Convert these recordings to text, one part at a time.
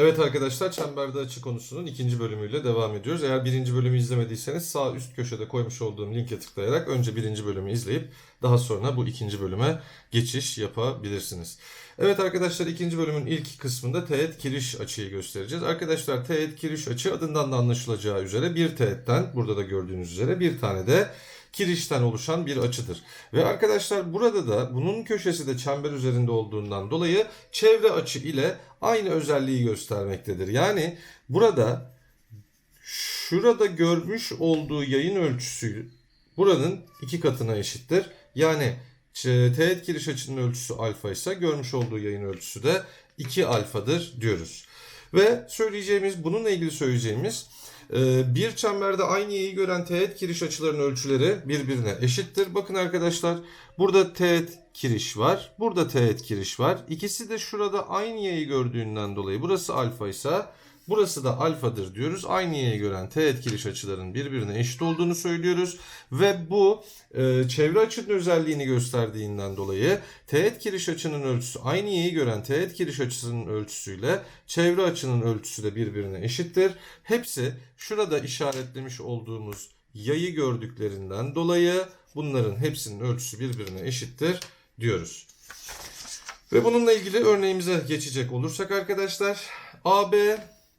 Evet arkadaşlar Çemberde Açı konusunun ikinci bölümüyle devam ediyoruz. Eğer birinci bölümü izlemediyseniz sağ üst köşede koymuş olduğum linke tıklayarak önce birinci bölümü izleyip daha sonra bu ikinci bölüme geçiş yapabilirsiniz. Evet arkadaşlar ikinci bölümün ilk kısmında teğet kiriş açıyı göstereceğiz. Arkadaşlar teğet kiriş açı adından da anlaşılacağı üzere bir teğetten burada da gördüğünüz üzere bir tane de kirişten oluşan bir açıdır. Ve arkadaşlar burada da bunun köşesi de çember üzerinde olduğundan dolayı çevre açı ile aynı özelliği göstermektedir. Yani burada şurada görmüş olduğu yayın ölçüsü buranın iki katına eşittir. Yani teğet giriş açının ölçüsü alfa ise görmüş olduğu yayın ölçüsü de 2 alfadır diyoruz. Ve söyleyeceğimiz bununla ilgili söyleyeceğimiz bir çemberde aynı yayı gören teğet kiriş açılarının ölçüleri birbirine eşittir. Bakın arkadaşlar burada teğet kiriş var. Burada teğet kiriş var. İkisi de şurada aynı yayı gördüğünden dolayı burası alfa ise burası da alfadır diyoruz. Aynı yayı gören teğet kiriş açıların birbirine eşit olduğunu söylüyoruz. Ve bu e, çevre açının özelliğini gösterdiğinden dolayı teğet kiriş açının ölçüsü aynı yayı gören teğet kiriş açısının ölçüsüyle çevre açının ölçüsü de birbirine eşittir. Hepsi şurada işaretlemiş olduğumuz yayı gördüklerinden dolayı bunların hepsinin ölçüsü birbirine eşittir diyoruz. Ve bununla ilgili örneğimize geçecek olursak arkadaşlar AB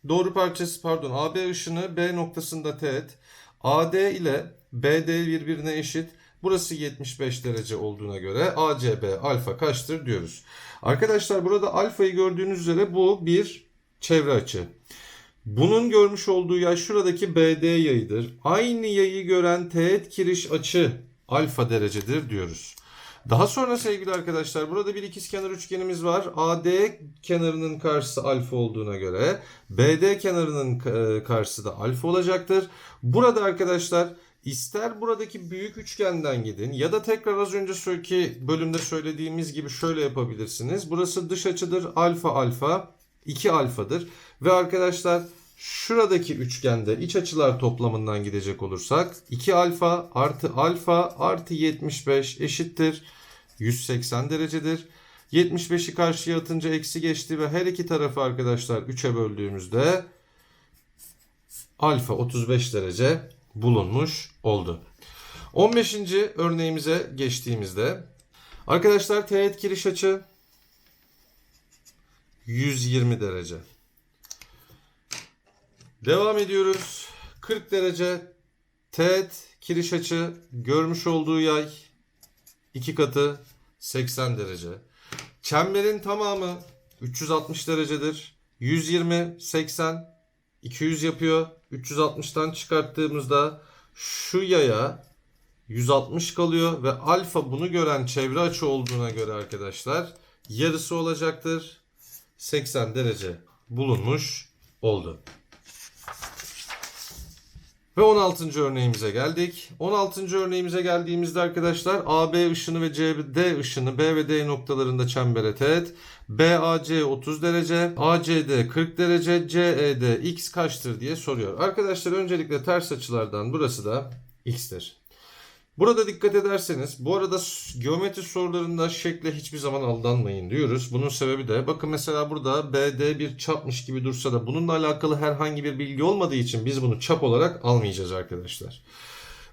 doğru parçası pardon AB ışını B noktasında teğet AD ile BD birbirine eşit. Burası 75 derece olduğuna göre ACB alfa kaçtır diyoruz. Arkadaşlar burada alfayı gördüğünüz üzere bu bir çevre açı. Bunun görmüş olduğu yay şuradaki BD yayıdır. Aynı yayı gören teğet kiriş açı alfa derecedir diyoruz. Daha sonra sevgili arkadaşlar burada bir ikizkenar üçgenimiz var. AD kenarının karşısı alfa olduğuna göre BD kenarının e, karşısı da alfa olacaktır. Burada arkadaşlar ister buradaki büyük üçgenden gidin ya da tekrar az önceki bölümde söylediğimiz gibi şöyle yapabilirsiniz. Burası dış açıdır alfa alfa 2 alfadır ve arkadaşlar şuradaki üçgende iç açılar toplamından gidecek olursak 2 alfa artı alfa artı 75 eşittir 180 derecedir. 75'i karşıya atınca eksi geçti ve her iki tarafı arkadaşlar 3'e böldüğümüzde alfa 35 derece bulunmuş oldu. 15. örneğimize geçtiğimizde arkadaşlar teğet kiriş açı 120 derece. Devam ediyoruz. 40 derece teğet kiriş açı görmüş olduğu yay iki katı 80 derece. Çemberin tamamı 360 derecedir. 120 80 200 yapıyor. 360'tan çıkarttığımızda şu yaya 160 kalıyor ve alfa bunu gören çevre açı olduğuna göre arkadaşlar yarısı olacaktır. 80 derece bulunmuş oldu. Ve 16. örneğimize geldik. 16. örneğimize geldiğimizde arkadaşlar AB ışını ve CD ışını B ve D noktalarında çembere teğet. BAC 30 derece, ACD 40 derece, CED x kaçtır diye soruyor. Arkadaşlar öncelikle ters açılardan burası da x'tir. Burada dikkat ederseniz bu arada geometri sorularında şekle hiçbir zaman aldanmayın diyoruz. Bunun sebebi de bakın mesela burada BD bir çapmış gibi dursa da bununla alakalı herhangi bir bilgi olmadığı için biz bunu çap olarak almayacağız arkadaşlar.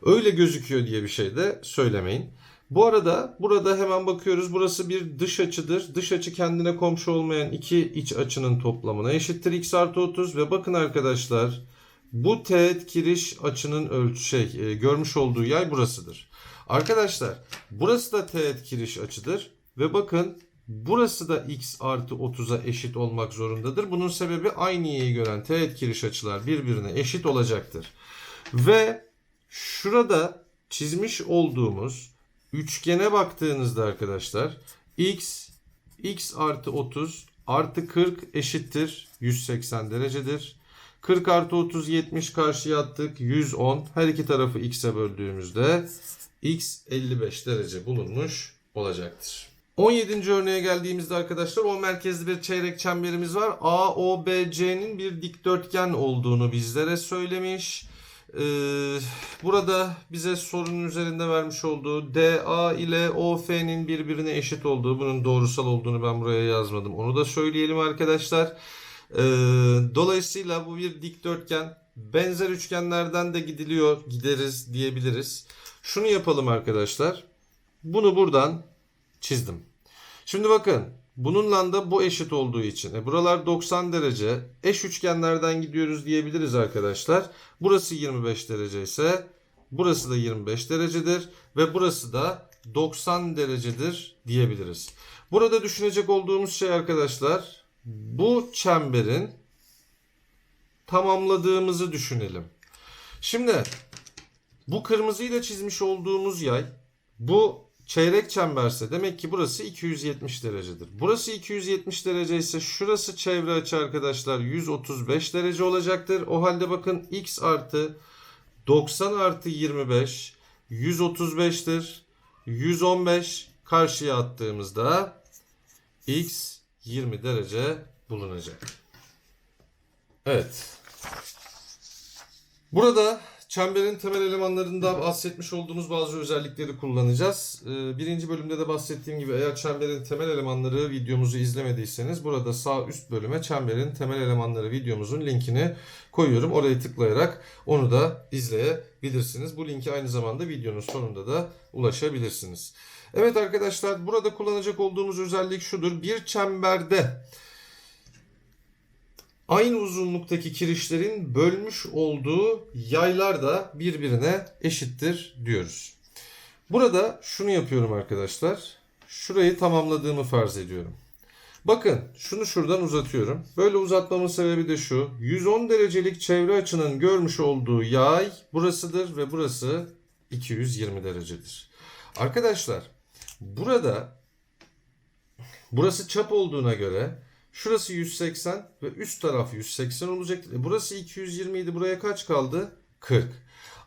Öyle gözüküyor diye bir şey de söylemeyin. Bu arada burada hemen bakıyoruz. Burası bir dış açıdır. Dış açı kendine komşu olmayan iki iç açının toplamına eşittir x artı 30 ve bakın arkadaşlar bu teğet kiriş açının ölçü şey e, görmüş olduğu yay burasıdır. Arkadaşlar burası da teğet kiriş açıdır ve bakın burası da x artı 30'a eşit olmak zorundadır. Bunun sebebi aynı yayı gören teğet kiriş açılar birbirine eşit olacaktır. Ve şurada çizmiş olduğumuz üçgene baktığınızda arkadaşlar x x artı 30 artı 40 eşittir 180 derecedir. 40 artı 30 70 karşıya attık 110 her iki tarafı x'e böldüğümüzde x 55 derece bulunmuş olacaktır. 17. örneğe geldiğimizde arkadaşlar o merkezli bir çeyrek çemberimiz var. AOBC'nin bir dikdörtgen olduğunu bizlere söylemiş. Ee, burada bize sorunun üzerinde vermiş olduğu DA ile OF'nin birbirine eşit olduğu, bunun doğrusal olduğunu ben buraya yazmadım. Onu da söyleyelim arkadaşlar. Ee, dolayısıyla bu bir dikdörtgen. Benzer üçgenlerden de gidiliyor, gideriz diyebiliriz. Şunu yapalım arkadaşlar. Bunu buradan çizdim. Şimdi bakın bununla da bu eşit olduğu için. E, buralar 90 derece. Eş üçgenlerden gidiyoruz diyebiliriz arkadaşlar. Burası 25 derece ise burası da 25 derecedir. Ve burası da 90 derecedir diyebiliriz. Burada düşünecek olduğumuz şey arkadaşlar bu çemberin tamamladığımızı düşünelim. Şimdi bu kırmızıyla çizmiş olduğumuz yay bu çeyrek çemberse demek ki burası 270 derecedir. Burası 270 derece ise şurası çevre açı arkadaşlar 135 derece olacaktır. O halde bakın x artı 90 artı 25 135'tir. 115 karşıya attığımızda x 20 derece bulunacak. Evet. Burada çemberin temel elemanlarında bahsetmiş olduğumuz bazı özellikleri kullanacağız. Ee, Birinci bölümde de bahsettiğim gibi eğer çemberin temel elemanları videomuzu izlemediyseniz burada sağ üst bölüme çemberin temel elemanları videomuzun linkini koyuyorum. Oraya tıklayarak onu da izleyebilirsiniz. Bu linki aynı zamanda videonun sonunda da ulaşabilirsiniz. Evet arkadaşlar burada kullanacak olduğumuz özellik şudur. Bir çemberde aynı uzunluktaki kirişlerin bölmüş olduğu yaylar da birbirine eşittir diyoruz. Burada şunu yapıyorum arkadaşlar. Şurayı tamamladığımı farz ediyorum. Bakın şunu şuradan uzatıyorum. Böyle uzatmamın sebebi de şu. 110 derecelik çevre açının görmüş olduğu yay burasıdır ve burası 220 derecedir. Arkadaşlar burada burası çap olduğuna göre şurası 180 ve üst taraf 180 olacaktır. E burası 220 idi. Buraya kaç kaldı? 40.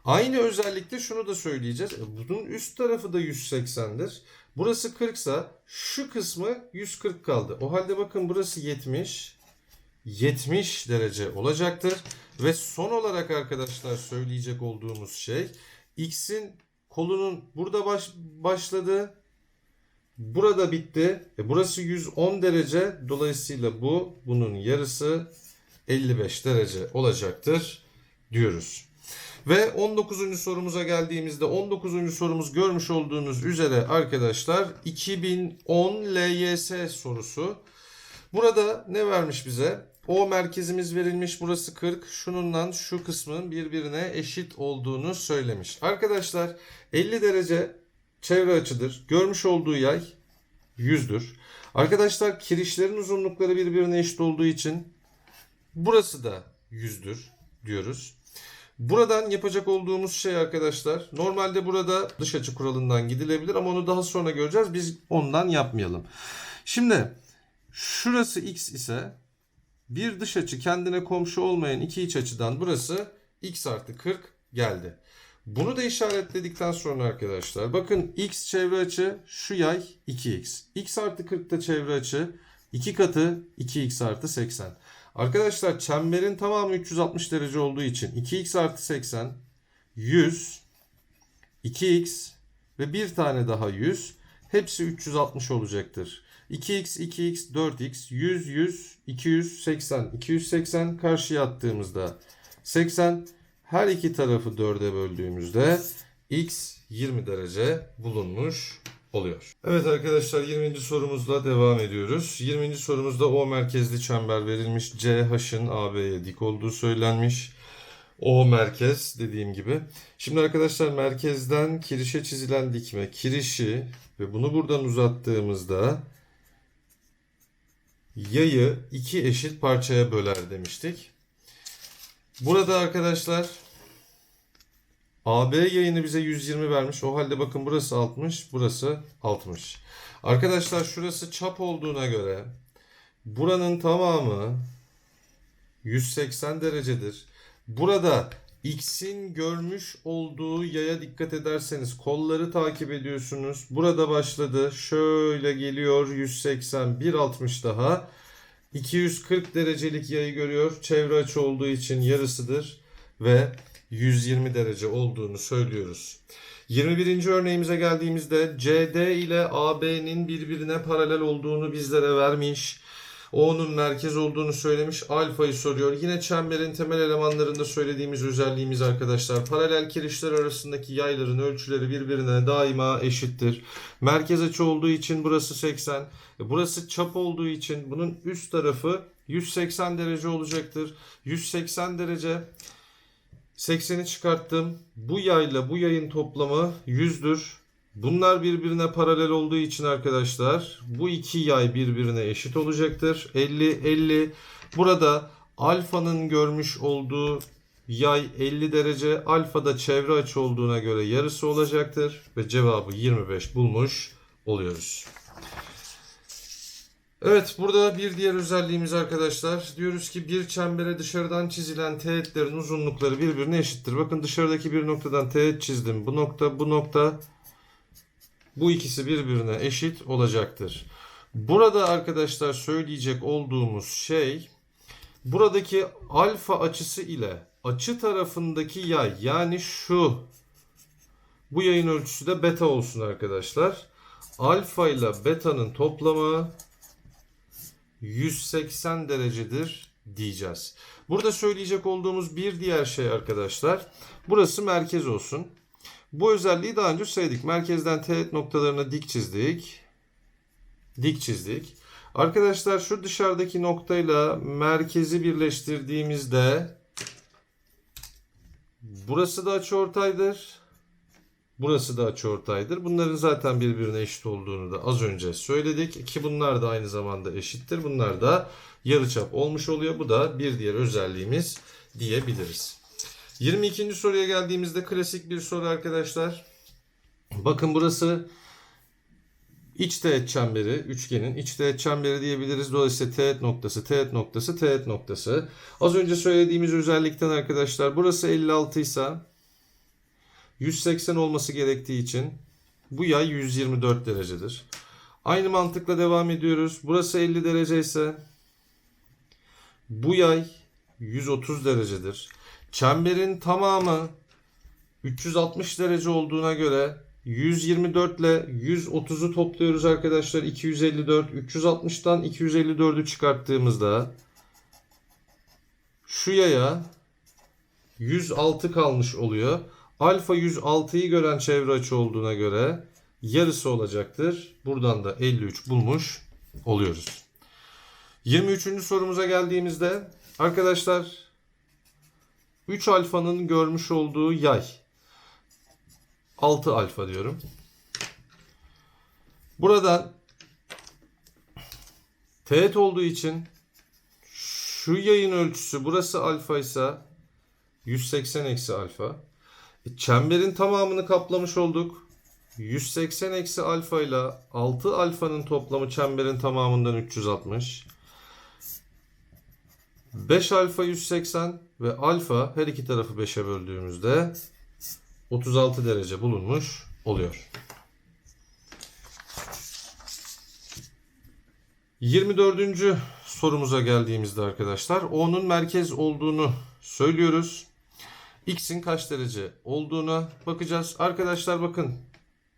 Aynı özellikle şunu da söyleyeceğiz. E bunun üst tarafı da 180'dir. Burası 40 ise şu kısmı 140 kaldı. O halde bakın burası 70. 70 derece olacaktır. Ve son olarak arkadaşlar söyleyecek olduğumuz şey x'in kolunun burada baş, başladı. Burada bitti. E burası 110 derece. Dolayısıyla bu bunun yarısı 55 derece olacaktır diyoruz. Ve 19. sorumuza geldiğimizde 19. sorumuz görmüş olduğunuz üzere arkadaşlar 2010 LYS sorusu. Burada ne vermiş bize? O merkezimiz verilmiş. Burası 40. Şununla şu kısmın birbirine eşit olduğunu söylemiş. Arkadaşlar 50 derece çevre açıdır. Görmüş olduğu yay 100'dür. Arkadaşlar kirişlerin uzunlukları birbirine eşit olduğu için burası da 100'dür diyoruz. Buradan yapacak olduğumuz şey arkadaşlar normalde burada dış açı kuralından gidilebilir ama onu daha sonra göreceğiz. Biz ondan yapmayalım. Şimdi şurası x ise bir dış açı kendine komşu olmayan iki iç açıdan burası x artı 40 geldi. Bunu da işaretledikten sonra arkadaşlar bakın x çevre açı şu yay 2x. x artı 40 da çevre açı 2 katı 2x artı 80. Arkadaşlar çemberin tamamı 360 derece olduğu için 2x artı 80 100 2x ve bir tane daha 100 hepsi 360 olacaktır. 2x 2x 4x 100 100 280 280 karşıya attığımızda 80 her iki tarafı 4'e böldüğümüzde x 20 derece bulunmuş oluyor. Evet arkadaşlar 20. sorumuzla devam ediyoruz. 20. sorumuzda O merkezli çember verilmiş. CH'ın AB'ye dik olduğu söylenmiş. O merkez dediğim gibi. Şimdi arkadaşlar merkezden kirişe çizilen dikme kirişi ve bunu buradan uzattığımızda yayı iki eşit parçaya böler demiştik. Burada arkadaşlar AB yayını bize 120 vermiş. O halde bakın burası 60, burası 60. Arkadaşlar şurası çap olduğuna göre buranın tamamı 180 derecedir. Burada x'in görmüş olduğu yaya dikkat ederseniz kolları takip ediyorsunuz. Burada başladı. Şöyle geliyor 180, 160 daha. 240 derecelik yayı görüyor. Çevre açı olduğu için yarısıdır ve 120 derece olduğunu söylüyoruz. 21. örneğimize geldiğimizde CD ile AB'nin birbirine paralel olduğunu bizlere vermiş. O'nun merkez olduğunu söylemiş. Alfayı soruyor. Yine çemberin temel elemanlarında söylediğimiz özelliğimiz arkadaşlar. Paralel kirişler arasındaki yayların ölçüleri birbirine daima eşittir. Merkez açı olduğu için burası 80. E, Burası çap olduğu için bunun üst tarafı 180 derece olacaktır. 180 derece 80'i çıkarttım. Bu yayla bu yayın toplamı 100'dür. Bunlar birbirine paralel olduğu için arkadaşlar bu iki yay birbirine eşit olacaktır. 50 50. Burada alfanın görmüş olduğu yay 50 derece. Alfa da çevre açı olduğuna göre yarısı olacaktır ve cevabı 25 bulmuş oluyoruz. Evet burada bir diğer özelliğimiz arkadaşlar. Diyoruz ki bir çembere dışarıdan çizilen teğetlerin uzunlukları birbirine eşittir. Bakın dışarıdaki bir noktadan teğet çizdim. Bu nokta bu nokta bu ikisi birbirine eşit olacaktır. Burada arkadaşlar söyleyecek olduğumuz şey buradaki alfa açısı ile açı tarafındaki yay yani şu bu yayın ölçüsü de beta olsun arkadaşlar. Alfa ile beta'nın toplamı 180 derecedir diyeceğiz. Burada söyleyecek olduğumuz bir diğer şey arkadaşlar. Burası merkez olsun. Bu özelliği daha önce söyledik. Merkezden teğet noktalarına dik çizdik. Dik çizdik. Arkadaşlar şu dışarıdaki noktayla merkezi birleştirdiğimizde burası da açıortaydır. Burası da açıortaydır. Bunların zaten birbirine eşit olduğunu da az önce söyledik ki bunlar da aynı zamanda eşittir. Bunlar da yarıçap olmuş oluyor. Bu da bir diğer özelliğimiz diyebiliriz. 22. soruya geldiğimizde klasik bir soru arkadaşlar. Bakın burası iç teğet çemberi, üçgenin iç teğet çemberi diyebiliriz. Dolayısıyla teğet noktası, teğet noktası, teğet noktası. Az önce söylediğimiz özellikten arkadaşlar burası 56 ise 180 olması gerektiği için bu yay 124 derecedir. Aynı mantıkla devam ediyoruz. Burası 50 derece ise bu yay 130 derecedir. Çemberin tamamı 360 derece olduğuna göre 124 ile 130'u topluyoruz arkadaşlar. 254. 360'tan 254'ü çıkarttığımızda şu yaya 106 kalmış oluyor. Alfa 106'yı gören çevre açı olduğuna göre yarısı olacaktır. Buradan da 53 bulmuş oluyoruz. 23. sorumuza geldiğimizde arkadaşlar 3 alfanın görmüş olduğu yay 6 alfa diyorum. Buradan teğet olduğu için şu yayın ölçüsü burası alfa ise 180 eksi alfa. E, Çemberin tamamını kaplamış olduk. 180 eksi alfa ile 6 alfanın toplamı çemberin tamamından 360. 5 alfa 180 ve alfa her iki tarafı 5'e böldüğümüzde 36 derece bulunmuş oluyor. 24. sorumuza geldiğimizde arkadaşlar O'nun merkez olduğunu söylüyoruz. X'in kaç derece olduğuna bakacağız. Arkadaşlar bakın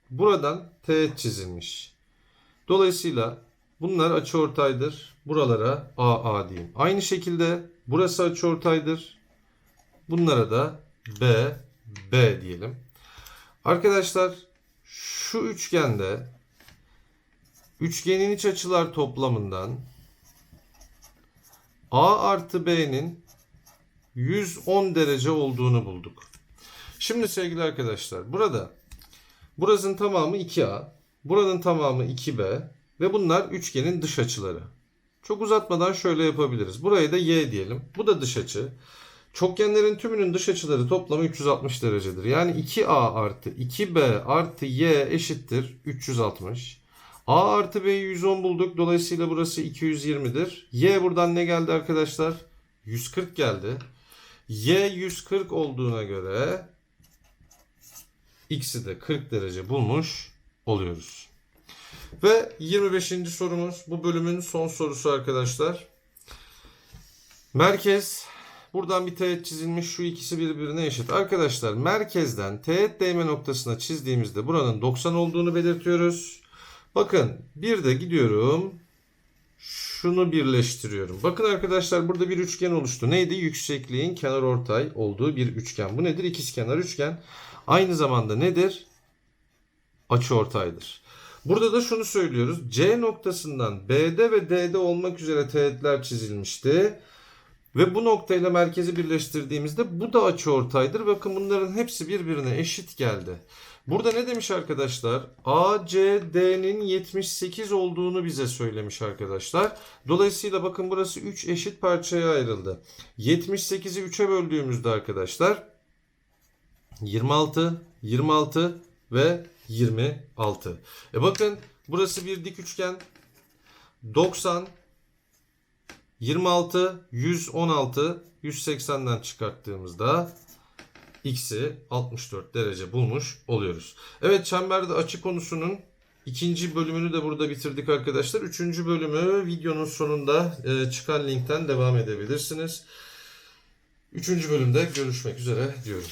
buradan teğet çizilmiş. Dolayısıyla bunlar açıortaydır. Buralara AA diyeyim. Aynı şekilde burası açıortaydır. Bunlara da B, B diyelim. Arkadaşlar şu üçgende üçgenin iç açılar toplamından A artı B'nin 110 derece olduğunu bulduk. Şimdi sevgili arkadaşlar burada burasının tamamı 2A, buranın tamamı 2B ve bunlar üçgenin dış açıları. Çok uzatmadan şöyle yapabiliriz. Burayı da Y diyelim. Bu da dış açı. Çokgenlerin tümünün dış açıları toplamı 360 derecedir. Yani 2A artı 2B artı Y eşittir 360. A artı B'yi 110 bulduk. Dolayısıyla burası 220'dir. Y buradan ne geldi arkadaşlar? 140 geldi. Y 140 olduğuna göre X'i de 40 derece bulmuş oluyoruz. Ve 25. sorumuz bu bölümün son sorusu arkadaşlar. Merkez buradan bir teğet çizilmiş şu ikisi birbirine eşit. Arkadaşlar merkezden teğet değme noktasına çizdiğimizde buranın 90 olduğunu belirtiyoruz. Bakın bir de gidiyorum şunu birleştiriyorum. Bakın arkadaşlar burada bir üçgen oluştu. Neydi? Yüksekliğin kenar ortay olduğu bir üçgen. Bu nedir? İkizkenar üçgen. Aynı zamanda nedir? Açıortaydır. Burada da şunu söylüyoruz. C noktasından B'de ve D'de olmak üzere teğetler çizilmişti. Ve bu noktayla merkezi birleştirdiğimizde bu da açıortaydır. Bakın bunların hepsi birbirine eşit geldi. Burada ne demiş arkadaşlar? ACD'nin 78 olduğunu bize söylemiş arkadaşlar. Dolayısıyla bakın burası 3 eşit parçaya ayrıldı. 78'i 3'e böldüğümüzde arkadaşlar 26, 26 ve 26. E bakın burası bir dik üçgen. 90, 26, 116, 180'den çıkarttığımızda x'i 64 derece bulmuş oluyoruz. Evet çemberde açı konusunun ikinci bölümünü de burada bitirdik arkadaşlar. Üçüncü bölümü videonun sonunda e, çıkan linkten devam edebilirsiniz. Üçüncü bölümde görüşmek üzere diyorum.